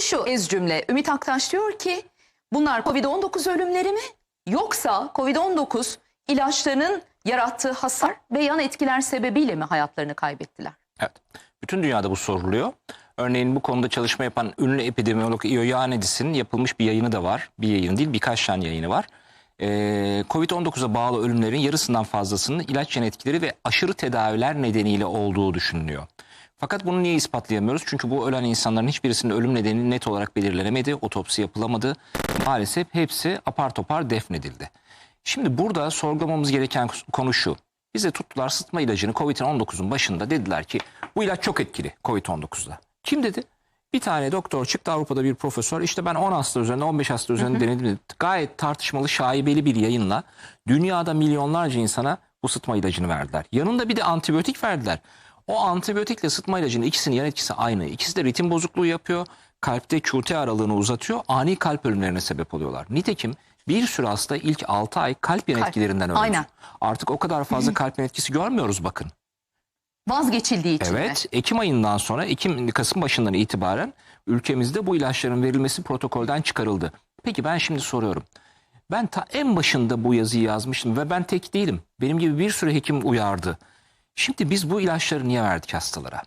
soru şu ez cümle. Ümit Aktaş diyor ki bunlar Covid-19 ölümleri mi? Yoksa Covid-19 ilaçlarının yarattığı hasar ve yan etkiler sebebiyle mi hayatlarını kaybettiler? Evet. Bütün dünyada bu soruluyor. Örneğin bu konuda çalışma yapan ünlü epidemiyolog Io Ioannidis'in yapılmış bir yayını da var. Bir yayın değil birkaç tane yayını var. Ee, Covid-19'a bağlı ölümlerin yarısından fazlasının ilaç yan etkileri ve aşırı tedaviler nedeniyle olduğu düşünülüyor. Fakat bunu niye ispatlayamıyoruz? Çünkü bu ölen insanların hiçbirisinin ölüm nedeni net olarak belirlenemedi. Otopsi yapılamadı. Maalesef hepsi apar topar defnedildi. Şimdi burada sorgulamamız gereken konu şu. Bize tuttular sıtma ilacını Covid-19'un başında dediler ki bu ilaç çok etkili Covid-19'da. Kim dedi? Bir tane doktor çıktı Avrupa'da bir profesör işte ben 10 hasta üzerinde 15 hasta üzerinde denedim dedi. Gayet tartışmalı şaibeli bir yayınla dünyada milyonlarca insana bu sıtma ilacını verdiler. Yanında bir de antibiyotik verdiler. O antibiyotikle sıtma ilacının ikisinin yan etkisi aynı. İkisi de ritim bozukluğu yapıyor. Kalpte QT aralığını uzatıyor. Ani kalp ölümlerine sebep oluyorlar. Nitekim bir sürü hasta ilk 6 ay kalp yan Kalp. etkilerinden öldü. Aynen. Artık o kadar fazla kalp yan etkisi görmüyoruz bakın. Vazgeçildiği için mi? Evet, Ekim ayından sonra Ekim Kasım başından itibaren ülkemizde bu ilaçların verilmesi protokolden çıkarıldı. Peki ben şimdi soruyorum. Ben ta en başında bu yazıyı yazmıştım ve ben tek değilim. Benim gibi bir sürü hekim uyardı. Şimdi biz bu ilaçları niye verdik hastalara?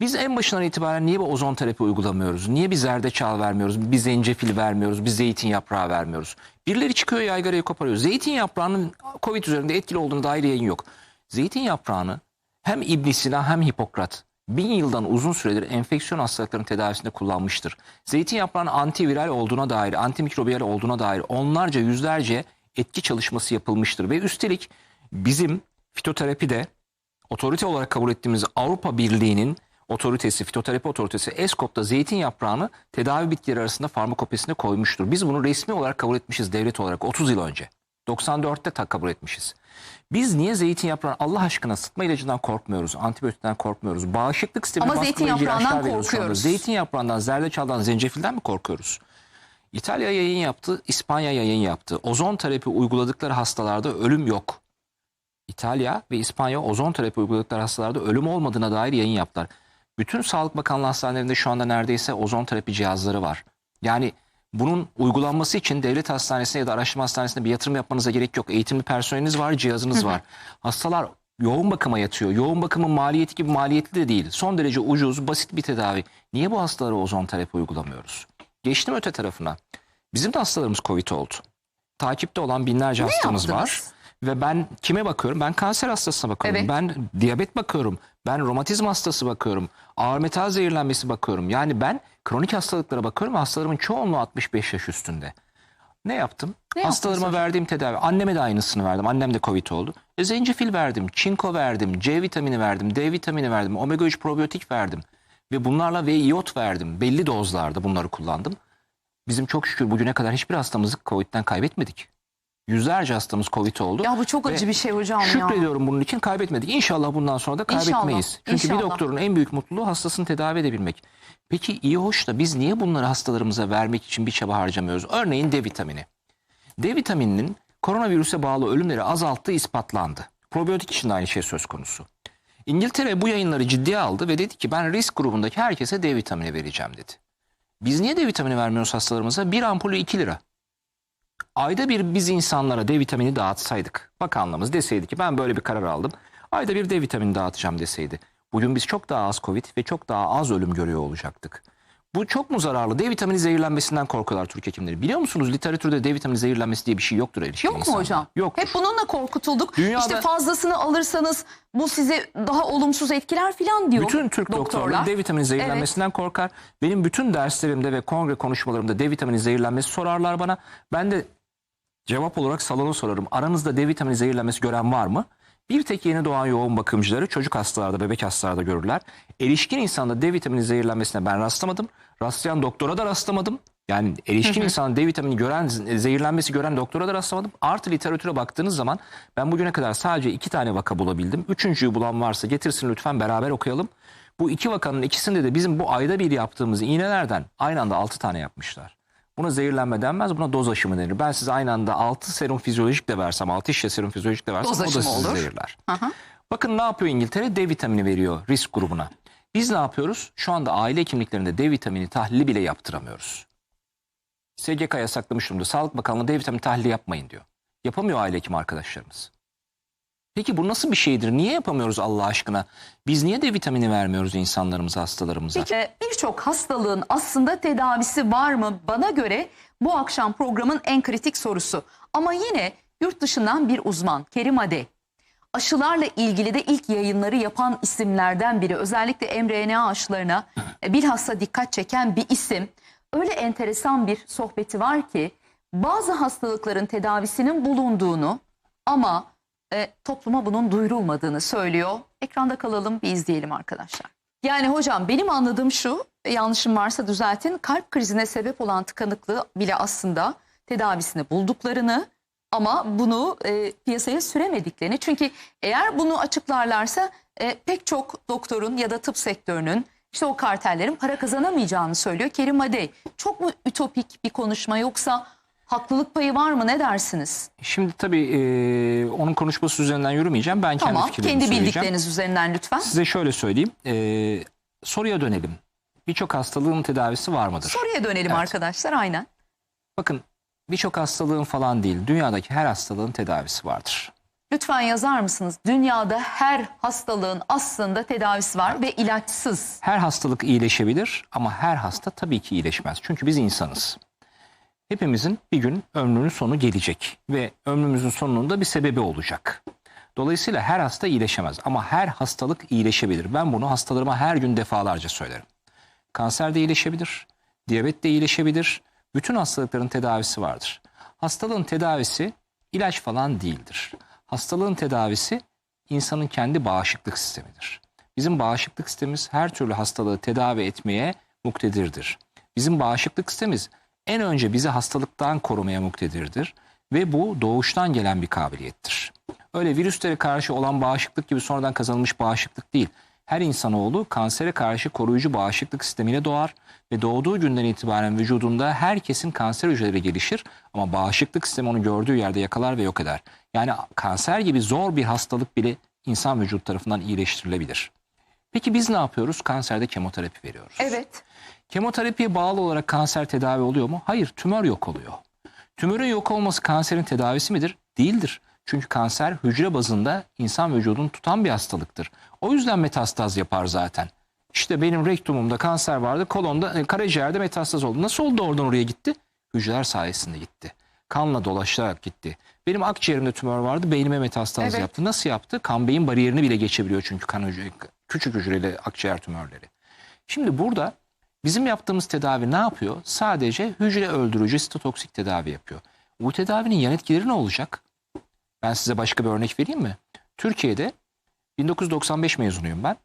Biz en başından itibaren niye bu ozon terapi uygulamıyoruz? Niye bir zerdeçal vermiyoruz? Bir zencefil vermiyoruz? Bir zeytin yaprağı vermiyoruz? Birileri çıkıyor yaygarayı koparıyor. Zeytin yaprağının COVID üzerinde etkili olduğunu dair yayın yok. Zeytin yaprağını hem İbn Sina hem Hipokrat bin yıldan uzun süredir enfeksiyon hastalıklarının tedavisinde kullanmıştır. Zeytin yaprağının antiviral olduğuna dair, antimikrobiyal olduğuna dair onlarca yüzlerce etki çalışması yapılmıştır. Ve üstelik bizim fitoterapide otorite olarak kabul ettiğimiz Avrupa Birliği'nin otoritesi, fitoterapi otoritesi ESKOP'ta zeytin yaprağını tedavi bitkileri arasında farmakopesine koymuştur. Biz bunu resmi olarak kabul etmişiz devlet olarak 30 yıl önce. 94'te ta kabul etmişiz. Biz niye zeytin yaprağı Allah aşkına sıtma ilacından korkmuyoruz, antibiyotikten korkmuyoruz. Bağışıklık sistemini Ama zeytin yaprağından korkuyoruz. Zeytin yaprağından, zerdeçaldan, zencefilden mi korkuyoruz? İtalya yayın yaptı, İspanya yayın yaptı. Ozon terapi uyguladıkları hastalarda ölüm yok. İtalya ve İspanya ozon terapi uyguladıkları hastalarda ölüm olmadığına dair yayın yaptılar. Bütün Sağlık Bakanlığı hastanelerinde şu anda neredeyse ozon terapi cihazları var. Yani bunun uygulanması için devlet hastanesine ya da araştırma hastanesine bir yatırım yapmanıza gerek yok. Eğitimli personeliniz var, cihazınız var. Hastalar yoğun bakıma yatıyor. Yoğun bakımın maliyeti gibi maliyetli de değil. Son derece ucuz, basit bir tedavi. Niye bu hastalara ozon terapi uygulamıyoruz? Geçtim öte tarafına. Bizim de hastalarımız COVID oldu. Takipte olan binlerce hastamız var. Ve ben kime bakıyorum? Ben kanser hastasına bakıyorum. Evet. Ben diyabet bakıyorum. Ben romatizm hastası bakıyorum. Ağır metal zehirlenmesi bakıyorum. Yani ben kronik hastalıklara bakıyorum. ve Hastalarımın çoğunluğu 65 yaş üstünde. Ne yaptım? Ne Hastalarıma yaptınız verdiğim tedavi. Anneme de aynısını verdim. Annem de Covid oldu. E, zencefil verdim, çinko verdim, C vitamini verdim, D vitamini verdim, omega 3 probiyotik verdim. Ve bunlarla ve iot verdim. Belli dozlarda bunları kullandım. Bizim çok şükür bugüne kadar hiçbir hastamızı Covid'den kaybetmedik. Yüzlerce hastamız Covid oldu. Ya bu çok Ve acı bir şey hocam ya. Şükrediyorum bunun için kaybetmedik. İnşallah bundan sonra da kaybetmeyiz. İnşallah, Çünkü inşallah. bir doktorun en büyük mutluluğu hastasını tedavi edebilmek. Peki iyi hoş da biz niye bunları hastalarımıza vermek için bir çaba harcamıyoruz? Örneğin D vitamini. D vitamininin koronavirüse bağlı ölümleri azalttığı ispatlandı. Probiyotik için de aynı şey söz konusu. İngiltere bu yayınları ciddiye aldı ve dedi ki ben risk grubundaki herkese D vitamini vereceğim dedi. Biz niye D vitamini vermiyoruz hastalarımıza? Bir ampulü 2 lira. Ayda bir biz insanlara D vitamini dağıtsaydık. Bakanlığımız deseydi ki ben böyle bir karar aldım. Ayda bir D vitamini dağıtacağım deseydi. Bugün biz çok daha az Covid ve çok daha az ölüm görüyor olacaktık. Bu çok mu zararlı? D vitamini zehirlenmesinden korkuyorlar Türk hekimleri. Biliyor musunuz literatürde D vitamini zehirlenmesi diye bir şey yoktur erişkin Yok mu hocam? Yok. Hep bununla korkutulduk. Dünyada- İşte fazlasını alırsanız bu sizi daha olumsuz etkiler falan diyor Bütün Türk doktorları D vitamini zehirlenmesinden korkar. Benim bütün derslerimde ve kongre konuşmalarımda D vitamini zehirlenmesi sorarlar bana. Ben de cevap olarak salonu sorarım. Aranızda D vitamini zehirlenmesi gören var mı? Bir tek yeni doğan yoğun bakımcıları çocuk hastalarda, bebek hastalarda görürler. Erişkin insanda D vitamini zehirlenmesine ben rastlamadım. Rastlayan doktora da rastlamadım. Yani erişkin insanda D vitamini gören, zehirlenmesi gören doktora da rastlamadım. Artı literatüre baktığınız zaman ben bugüne kadar sadece iki tane vaka bulabildim. Üçüncüyü bulan varsa getirsin lütfen beraber okuyalım. Bu iki vakanın ikisinde de bizim bu ayda bir yaptığımız iğnelerden aynı anda altı tane yapmışlar. Buna zehirlenme denmez, buna doz aşımı denir. Ben size aynı anda 6 serum fizyolojik de versem, 6 şişe serum fizyolojik de versem Doz o da sizi olur. zehirler. Aha. Bakın ne yapıyor İngiltere? D vitamini veriyor risk grubuna. Biz ne yapıyoruz? Şu anda aile hekimliklerinde D vitamini tahlili bile yaptıramıyoruz. SGK yasaklamış durumda. Sağlık Bakanlığı D vitamini tahlili yapmayın diyor. Yapamıyor aile hekimi arkadaşlarımız. Peki bu nasıl bir şeydir? Niye yapamıyoruz Allah aşkına? Biz niye D vitamini vermiyoruz insanlarımıza, hastalarımıza? Peki birçok hastalığın aslında tedavisi var mı? Bana göre bu akşam programın en kritik sorusu. Ama yine yurt dışından bir uzman Kerim Ade. Aşılarla ilgili de ilk yayınları yapan isimlerden biri. Özellikle mRNA aşılarına e, bilhassa dikkat çeken bir isim. Öyle enteresan bir sohbeti var ki bazı hastalıkların tedavisinin bulunduğunu ama e, topluma bunun duyurulmadığını söylüyor. Ekranda kalalım bir izleyelim arkadaşlar. Yani hocam benim anladığım şu, e, yanlışım varsa düzeltin. Kalp krizine sebep olan tıkanıklığı bile aslında tedavisini bulduklarını ama bunu e, piyasaya süremediklerini. Çünkü eğer bunu açıklarlarsa e, pek çok doktorun ya da tıp sektörünün işte o kartellerin para kazanamayacağını söylüyor Kerim Adey. Çok mu ütopik bir konuşma yoksa haklılık payı var mı ne dersiniz? Şimdi tabii e, onun konuşması üzerinden yürümeyeceğim. Ben kendi Tamam fikirlerimi kendi bildikleriniz üzerinden lütfen. Size şöyle söyleyeyim. E, soruya dönelim. Birçok hastalığın tedavisi var mıdır? Soruya dönelim Evet. arkadaşlar aynen. Bakın birçok hastalığın falan değil. Dünyadaki her hastalığın tedavisi vardır. Lütfen yazar mısınız? Dünyada her hastalığın aslında tedavisi var ve ilaçsız. Her hastalık iyileşebilir ama her hasta tabii ki iyileşmez. Çünkü biz insanız. Hepimizin bir gün ömrünün sonu gelecek ve ömrümüzün sonunda bir sebebi olacak. Dolayısıyla her hasta iyileşemez ama her hastalık iyileşebilir. Ben bunu hastalarıma her gün defalarca söylerim. Kanser de iyileşebilir, diyabet de iyileşebilir. Bütün hastalıkların tedavisi vardır. Hastalığın tedavisi ilaç falan değildir. Hastalığın tedavisi insanın kendi bağışıklık sistemidir. Bizim bağışıklık sistemimiz her türlü hastalığı tedavi etmeye muktedirdir. Bizim bağışıklık sistemimiz en önce bizi hastalıktan korumaya muktedirdir ve bu doğuştan gelen bir kabiliyettir. Öyle virüslere karşı olan bağışıklık gibi sonradan kazanılmış bağışıklık değil. Her insanoğlu kansere karşı koruyucu bağışıklık sistemiyle doğar ve doğduğu günden itibaren vücudunda herkesin kanser hücreleri gelişir ama bağışıklık sistemi onu gördüğü yerde yakalar ve yok eder. Yani kanser gibi zor bir hastalık bile insan vücudu tarafından iyileştirilebilir. Peki biz ne yapıyoruz? Kanserde kemoterapi veriyoruz. Evet. Kemoterapiye bağlı olarak kanser tedavi oluyor mu? Hayır, tümör yok oluyor. Tümörün yok olması kanserin tedavisi midir? Değildir. Çünkü kanser hücre bazında insan vücudunu tutan bir hastalıktır. O yüzden metastaz yapar zaten. İşte benim rektumumda kanser vardı, kolonda, e, karaciğerde metastaz oldu. Nasıl oldu oradan oraya gitti? Hücreler sayesinde gitti. Kanla dolaşarak gitti. Benim akciğerimde tümör vardı, beynime metastaz Evet. yaptı. Nasıl yaptı? Kan beyin bariyerini bile geçebiliyor çünkü kan hücre, küçük hücreli akciğer tümörleri. Şimdi burada bizim yaptığımız tedavi ne yapıyor? Sadece hücre öldürücü sitotoksik tedavi yapıyor. Bu tedavinin yan etkileri ne olacak? Ben size başka bir örnek vereyim mi? Türkiye'de 1995 mezunuyum ben.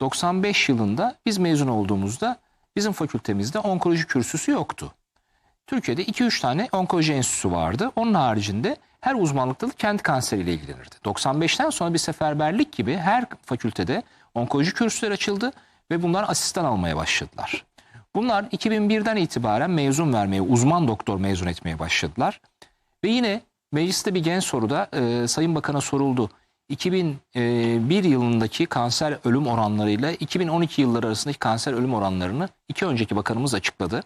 95 yılında biz mezun olduğumuzda bizim fakültemizde onkoloji kürsüsü yoktu. Türkiye'de 2-3 tane onkoloji enstitüsü vardı. Onun haricinde her uzmanlıkta da kendi kanseriyle ilgilenirdi. 95'ten sonra bir seferberlik gibi her fakültede onkoloji kürsüleri açıldı ve bunlar asistan almaya başladılar. Bunlar 2001'den itibaren mezun vermeye, uzman doktor mezun etmeye başladılar. Ve yine mecliste bir gen soruda e, Sayın Bakan'a soruldu. 2001 yılındaki kanser ölüm oranlarıyla 2012 yılları arasındaki kanser ölüm oranlarını iki önceki bakanımız açıkladı.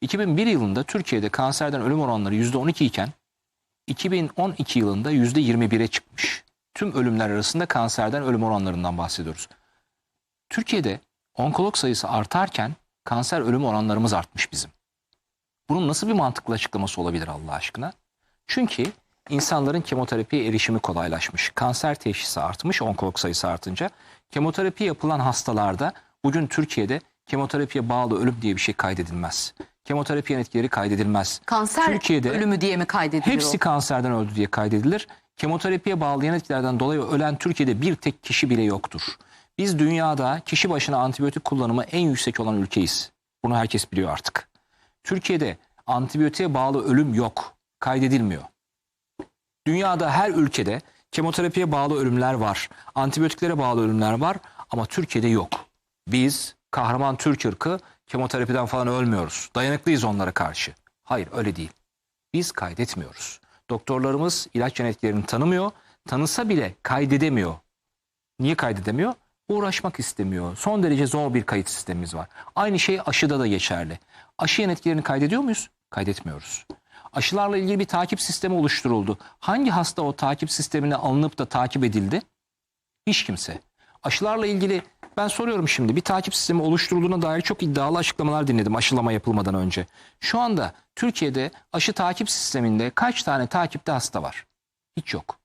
2001 yılında Türkiye'de kanserden ölüm oranları %12 iken 2012 yılında %21'e çıkmış. Tüm ölümler arasında kanserden ölüm oranlarından bahsediyoruz. Türkiye'de onkolog sayısı artarken kanser ölüm oranlarımız artmış bizim. Bunun nasıl bir mantıklı açıklaması olabilir Allah aşkına? Çünkü insanların kemoterapiye erişimi kolaylaşmış. Kanser teşhisi artmış onkolog sayısı artınca. Kemoterapi yapılan hastalarda bugün Türkiye'de kemoterapiye bağlı ölüm diye bir şey kaydedilmez. Kemoterapi yan etkileri kaydedilmez. Kanser Türkiye'de ölümü diye mi kaydediliyor? Hepsi kanserden öldü diye kaydedilir. Kemoterapiye bağlı yan etkilerden dolayı ölen Türkiye'de bir tek kişi bile yoktur. Biz dünyada kişi başına antibiyotik kullanımı en yüksek olan ülkeyiz. Bunu herkes biliyor artık. Türkiye'de antibiyotiğe bağlı ölüm yok. Kaydedilmiyor. Dünyada her ülkede kemoterapiye bağlı ölümler var. Antibiyotiklere bağlı ölümler var ama Türkiye'de yok. Biz kahraman Türk ırkı kemoterapiden falan ölmüyoruz. Dayanıklıyız onlara karşı. Hayır öyle değil. Biz kaydetmiyoruz. Doktorlarımız ilaç yan etkilerini tanımıyor. Tanısa bile kaydedemiyor. Niye kaydedemiyor? Uğraşmak istemiyor. Son derece zor bir kayıt sistemimiz var. Aynı şey aşıda da geçerli. Aşı yan etkilerini kaydediyor muyuz? Kaydetmiyoruz. Aşılarla ilgili bir takip sistemi oluşturuldu. Hangi hasta o takip sistemine alınıp da takip edildi? Hiç kimse. Aşılarla ilgili ben soruyorum şimdi bir takip sistemi oluşturulduğuna dair çok iddialı açıklamalar dinledim aşılama yapılmadan önce. Şu anda Türkiye'de aşı takip sisteminde kaç tane takipte hasta var? Hiç yok.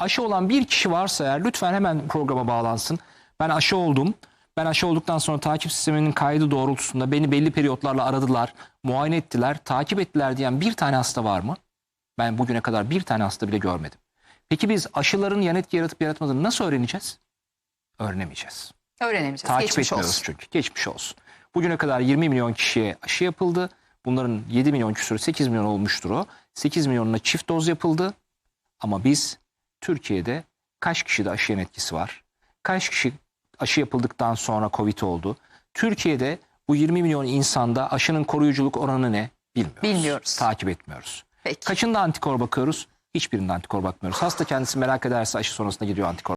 Aşı olan bir kişi varsa eğer lütfen hemen programa bağlansın. Ben aşı oldum. Ben aşı olduktan sonra takip sisteminin kaydı doğrultusunda beni belli periyotlarla aradılar, muayene ettiler, takip ettiler diyen bir tane hasta var mı? Ben bugüne kadar bir tane hasta bile görmedim. Peki biz aşıların yan etki yaratıp yaratmadığını nasıl öğreneceğiz? Öğrenemeyeceğiz. Öğrenemeyeceğiz. Takip Geçmiş etmiyoruz olsun. çünkü. Geçmiş olsun. Bugüne kadar 20 milyon kişiye aşı yapıldı. Bunların 7 milyon küsürü 8 milyon olmuştur o. 8 milyonuna çift doz yapıldı. Ama biz Türkiye'de kaç kişide aşı yan etkisi var? Kaç kişi aşı yapıldıktan sonra Covid oldu? Türkiye'de bu 20 milyon insanda aşının koruyuculuk oranı ne? Bilmiyoruz. Bilmiyoruz. Takip etmiyoruz. Peki. Kaçında antikor bakıyoruz? Hiçbirinde antikor bakmıyoruz. Hasta kendisi merak ederse aşı sonrasında gidiyor antikor.